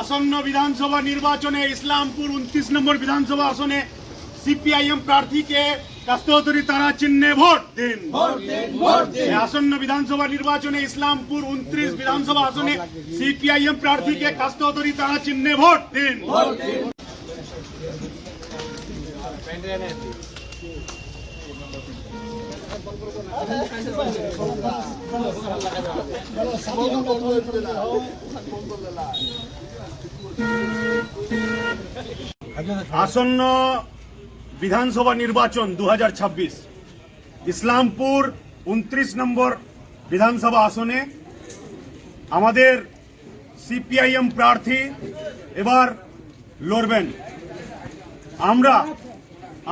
আসন্ন বিধানসভা নির্বাচনে ইসলামপুর উনত্রিশ নম্বর বিধানসভা আসনে সিপিআইএম প্রার্থীকে কাস্ততরি তারা চিহ্নে ভোট দিন। আসন্ন বিধানসভা নির্বাচনে ইসলামপুর উনত্রিশ বিধানসভা আসনে সিপিআইএম প্রার্থীকে কাস্ততরি তারা চিহ্নে ভোট দিন। আসন্ন বিধানসভা নির্বাচন দু হাজার ছাব্বিশ। ইসলামপুর উনত্রিশ নম্বর বিধানসভা আসনে আমাদের সিপিআইএম প্রার্থী এবার লড়বেন। আমরা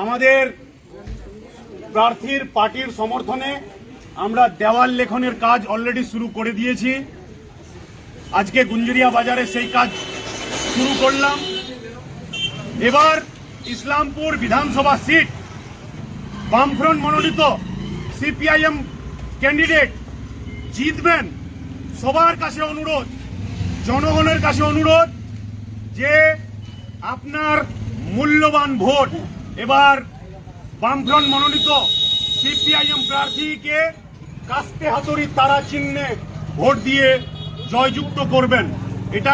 আমাদের প্রার্থীর পার্টির সমর্থনে আমরা দেওয়াল লেখনের কাজ অলরেডি শুরু করে দিয়েছি। আজকে গুঞ্জরিয়া বাজারে সেই কাজ শুরু করলাম। এবার ইসলামপুর বিধানসভা সিট। বামফ্রন্ট মনোনীত সিপিআইএম ক্যান্ডিডেট জিতবেন। সবার কাছে অনুরোধ, জনগণের কাছে অনুরোধ যে আপনার মূল্যবান ভোট এবার বামফ্রন্ট মনোনীত সিপিআইএম প্রার্থীকে কাস্তে হাতুরি তারা চিহ্নে ভোট দিয়ে জয়যুক্ত করবেন। এটা